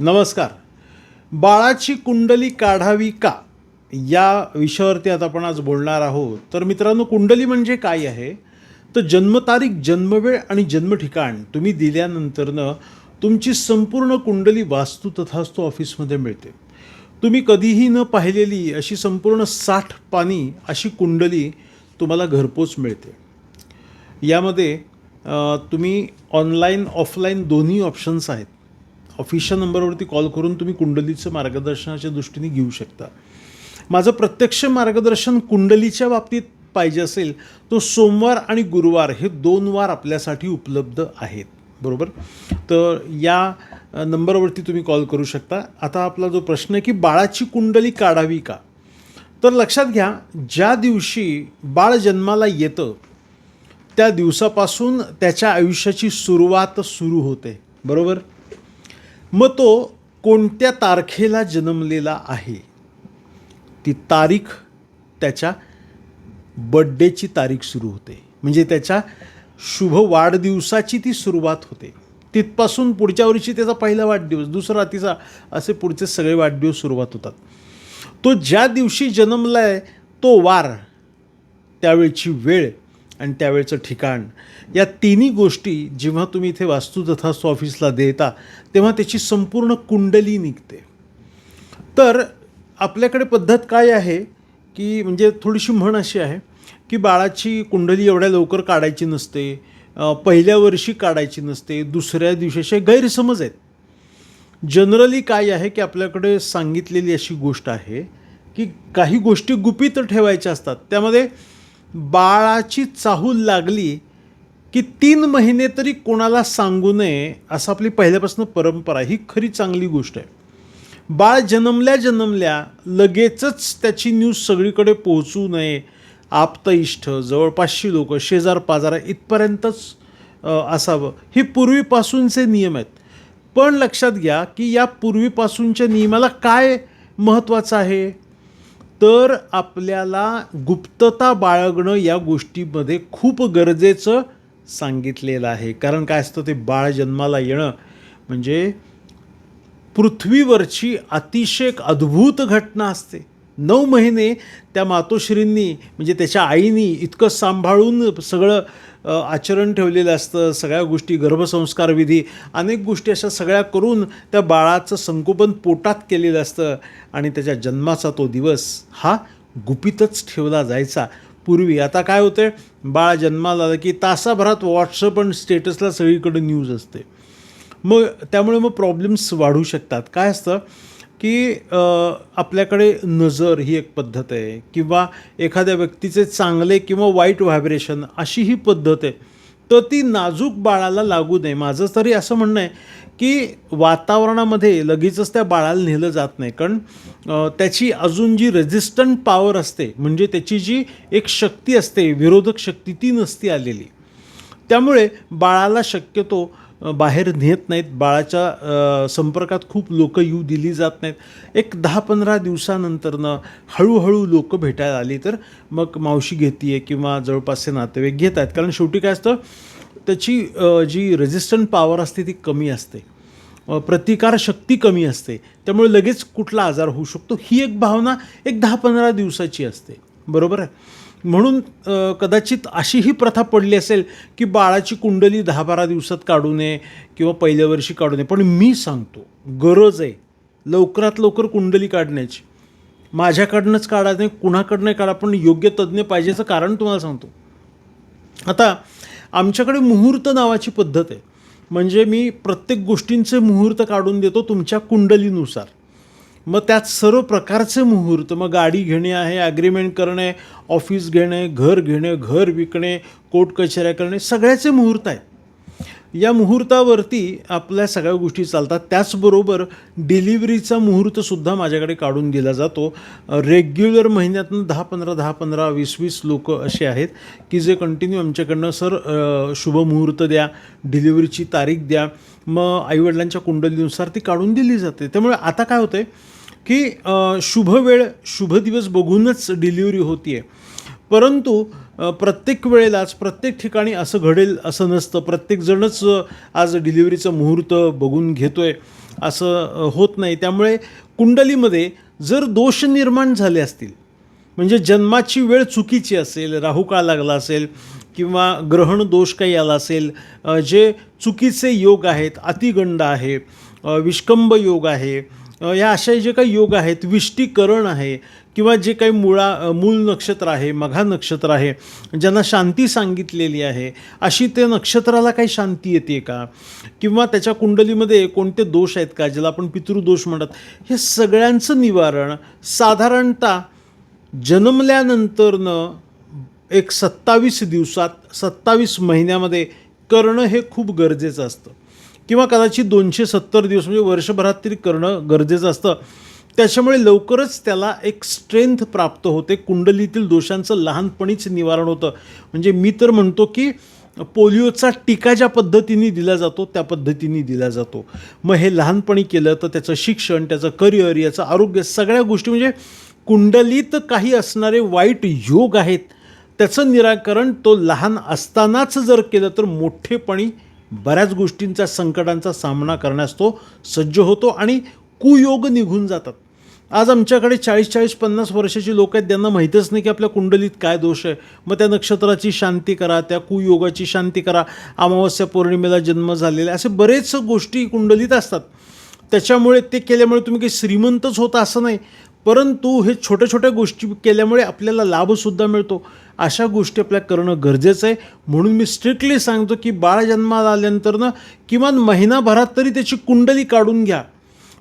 नमस्कार. बाळाची कुंडली काढावी का? या विषयावरती आता आपण आज बोलणार आहोत. तर मित्रांनो कुंडली म्हणजे काय आहे? तर जन्मतारीख जन्मवेळ आणि जन्मठिकाण तुम्ही दिल्यानंतरनं तुमची संपूर्ण कुंडली वास्तू तथास्तू ऑफिसमध्ये मिळते. तुम्ही कधीही न पाहिलेली अशी संपूर्ण साठ पानी अशी कुंडली तुम्हाला घरपोच मिळते. यामध्ये तुम्ही ऑनलाईन ऑफलाईन दोन्ही ऑप्शन्स आहेत. ऑफिसच्या नंबरवरती कॉल करून तुम्ही कुंडलीचं मार्गदर्शनाच्या दृष्टीने घेऊ शकता. माझं प्रत्यक्ष मार्गदर्शन कुंडलीच्या बाबतीत पाहिजे असेल तो सोमवार आणि गुरुवार हे दोन वार आपल्यासाठी उपलब्ध आहेत. बरोबर? तर या नंबरवरती तुम्ही कॉल करू शकता. आता आपला जो प्रश्न आहे की बाळाची कुंडली काढावी का? तर लक्षात घ्या ज्या दिवशी बाळ जन्माला येतं त्या दिवसापासून त्याच्या आयुष्याची सुरुवात सुरू होते. बरोबर? मग तो कोणत्या तारखेला जन्मलेला आहे? ती तारीख त्याच्या बड्डेची तारीख सुरू होते. म्हणजे त्याच्या शुभ वाढदिवसाची ती सुरुवात होते. तिथपासून पुढच्या वर्षी त्याचा पहिला वाढदिवस दुसरा तिचा असे पुढचे सगळे वाढदिवस सुरुवात होतात. तो ज्या दिवशी जन्मला आहे तो वार त्यावेळची वेळ आणि त्यावेळचं ठिकाण. या तिन्ही गोष्टी जेव्हा तुम्ही इथे वास्तू तथास्तू ऑफिसला देता तेव्हा त्याची संपूर्ण कुंडली निघते. तर आपल्याकडे पद्धत काय आहे की म्हणजे थोडीशी म्हण अशी आहे की बाळाची कुंडली एवढ्या लवकर काढायची नसते पहिल्या वर्षी काढायची नसते दुसऱ्या दिवशी गैरसमज आहेत. जनरली काय आहे की आपल्याकडे सांगितलेली अशी गोष्ट आहे की काही गोष्टी गुपित ठेवायच्या असतात. त्यामध्ये बाळाची चाहूल लागली की तीन महिने तरी कोणाला सांगू नये असं आपली पहिल्यापासून परंपरा ही खरी चांगली गोष्ट आहे. बाळ जन्मल्या जन्मल्या लगेचच त्याची न्यूज सगळीकडे पोहोचू नये. आप्त इष्ट जवळपासची लोक शेजार पाजारा इथपर्यंतच असावं. हे पूर्वीपासूनचे नियम आहेत. पण लक्षात घ्या की या पूर्वीपासूनच्या नियमाला काय महत्त्वाचं आहे? तर आपल्याला गुप्तता बाळगणं या गोष्टीमध्ये खूप गरजेचं सांगितलेलं आहे. कारण काय असतं ते बाळ जन्माला येणं म्हणजे पृथ्वीवरची अतिशय एक अद्भुत घटना असते. नऊ महिने त्या मातोश्रींनी म्हणजे त्याच्या आईनी इतकं सांभाळून सगळं आचरण ठेवलेलं असतं सगळ्या गोष्टी गर्भसंस्कार विधी अनेक गोष्टी अशा सगळ्या करून त्या बाळाचं संगोपन पोटात केलेलं असतं. आणि त्याच्या जन्माचा तो दिवस हा गुपितच ठेवला जायचा. पूर्वी आता काय होतं बाळ जन्माला आलं की तासाभरात व्हॉट्सअप आणि स्टेटसला सगळीकडे न्यूज असते. मग त्यामुळे मग प्रॉब्लेम्स वाढू शकतात. काय असतं की आपल्याकडे नजर ही एक पद्धत आहे किंवा एखाद्या व्यक्तीचे चांगले किंवा वाईट व्हायब्रेशन अशी ही पद्धत आहे तर ती नाजूक बाळाला लागू नये. माझं तरी असं म्हणणं आहे की वातावरणामध्ये लगेचच त्या बाळाला नेलं जात नाही. कारण त्याची अजून जी रेझिस्टंट पॉवर असते म्हणजे त्याची जी एक शक्ती असते विरोधक शक्ती ती नसती आलेली. त्यामुळे बाळाला शक्यतो बाहेर नेत नाहीत. बाळाच्या संपर्कात खूप लोक येऊ दिली जात नाहीत. एक दहा पंधरा दिवसानंतरनं हळूहळू लोक भेटायला आली तर मग मावशी घेते किंवा जवळपासचे नातेवाईक घेत आहेत कारण शेवटी काय असतं त्याची जी रेझिस्टंट पॉवर असते ती कमी असते. प्रतिकारशक्ती कमी असते. त्यामुळे लगेच कुठला आजार होऊ शकतो. ही एक भावना एक दहा पंधरा दिवसाची असते. बरोबर आहे? म्हणून कदाचित अशी ही प्रथा पडली असेल की बाळाची कुंडली दहा बारा दिवसात काढू नये किंवा पहिल्या वर्षी काढू नये. पण मी सांगतो गरज आहे लवकरात लवकर कुंडली काढण्याची. माझ्याकडनंच काढा नाही कुणाकडनं काढा पण योग्य तज्ज्ञ पाहिजेचं कारण तुम्हाला सांगतो. आता आमच्याकडे मुहूर्त नावाची पद्धत आहे. म्हणजे मी प्रत्येक गोष्टींचे मुहूर्त काढून देतो तुमच्या कुंडलीनुसार. मग त्यात सर्व प्रकारचे मुहूर्त मग गाडी घेणे आहे ॲग्रीमेंट करणे ऑफिस घेणे घर घेणे घर विकणे कोर्ट कचऱ्या करणे सगळ्याचे मुहूर्त आहेत. या मुहूर्तावरती आपल्या सगळ्या गोष्टी चालतात. त्याचबरोबर डिलिव्हरीचा मुहूर्तसुद्धा माझ्याकडे काढून दिला जातो. रेग्युलर महिन्यातून दहा पंधरा दहा पंधरा वीस वीस लोक असे आहेत की जे कंटिन्यू आमच्याकडनं सर शुभ मुहूर्त द्या डिलिव्हरीची तारीख द्या. मग आईवडिलांच्या कुंडलीनुसार ती काढून दिली जाते. त्यामुळे आता काय होतं की शुभ वेळ शुभ दिवस बघूनच डिलिव्हरी होती आहे परंतु प्रत्येक वेळेलाच प्रत्येक ठिकाणी असं घडेल असं नसतं. प्रत्येकजणच आज डिलिव्हरीचं मुहूर्त बघून घेतो आहे असं होत नाही. त्यामुळे कुंडलीमध्ये जर दोष निर्माण झाले असतील म्हणजे जन्माची वेळ चुकीची असेल राहुकाळ लागला असेल किंवा ग्रहण दोष काही आला असेल जे चुकीचे योग आहेत अतिगंड आहे विष्कंभ योग आहे या अशा जे काही योग आहेत विष्टीकरण आहे किंवा जे काही मुळा मूल नक्षत्र आहे मघा नक्षत्र आहे ज्यांना शांती सांगितलेली आहे अशी ते नक्षत्राला काही शांती येते का? किंवा त्याच्या कुंडलीमध्ये कोणते दोष आहेत का ज्याला आपण पितृदोष म्हणतात? हे सगळ्यांचं निवारण साधारणतः जन्मल्यानंतरनं एक सत्तावीस दिवसात सत्तावीस महिन्यामध्ये करणं हे खूप गरजेचं असतं. किंवा कदाचित दोनशे सत्तर दिवस म्हणजे वर्षभरात तरी करणं गरजेचं असतं. त्याच्यामुळे लवकरच त्याला एक स्ट्रेंथ प्राप्त होते. कुंडलीतील दोषांचं लहानपणीच निवारण होतं. म्हणजे मी तर म्हणतो की पोलिओचा टीका ज्या पद्धतीने दिला जातो त्या पद्धतीने दिला जातो. मग हे लहानपणी केलं तर त्याचं शिक्षण त्याचं करिअर याचं आरोग्य सगळ्या गोष्टी म्हणजे कुंडलीत काही असणारे वाईट योग आहेत त्याचं निराकरण तो लहान असतानाच जर केलं तर मोठेपणी बऱ्याच गोष्टींचा संकटांचा सामना करण्यास तो सज्ज होतो आणि कुयोग निघून जातात. आज आमच्याकडे चाळीस चाळीस पन्नास वर्षाची लोक आहेत त्यांना माहीतच नाही की आपल्या कुंडलीत काय दोष आहे. मग त्या नक्षत्राची शांती करा त्या कुयोगाची शांती करा. अमावस्या पौर्णिमेला जन्म झालेले असे बरेच गोष्टी कुंडलीत असतात. त्याच्यामुळे ते केल्यामुळे तुम्ही काही श्रीमंतच होता असं नाही. परंतु हे छोट्या छोट्या गोष्टी केल्यामुळे आपल्याला लाभसुद्धा मिळतो. अशा गोष्टी आपल्या करणं गरजेचं आहे. म्हणून मी स्ट्रिक्टली सांगतो की बाळ जन्माला आल्यानंतरनं किमान महिनाभरात तरी त्याची कुंडली काढून घ्या.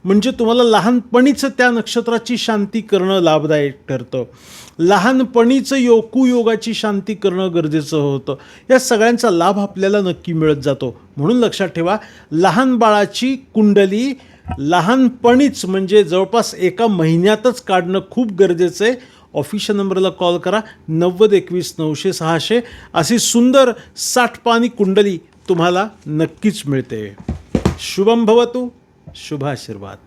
म्हणजे तुम्हाला लहानपणीच त्या नक्षत्राची शांती करणं लाभदायक ठरतं. लहानपणीचं योगाची कुयोगाची शांती करणं गरजेचं होतं. या सगळ्यांचा लाभ आपल्याला नक्की मिळत जातो. म्हणून लक्षात ठेवा लहान बाळाची कुंडली लहानपणीच म्हणजे जवळपास एका महिन्यातच काढणं खूप गरजेचं आहे. ऑफिशियल नंबरला कॉल करा. नव्वद एकवीस नऊशे सहाशे. अशी सुंदर साठपानी कुंडली तुम्हाला नक्कीच मिळते. शुभम भवतु. शुभाशीर्वाद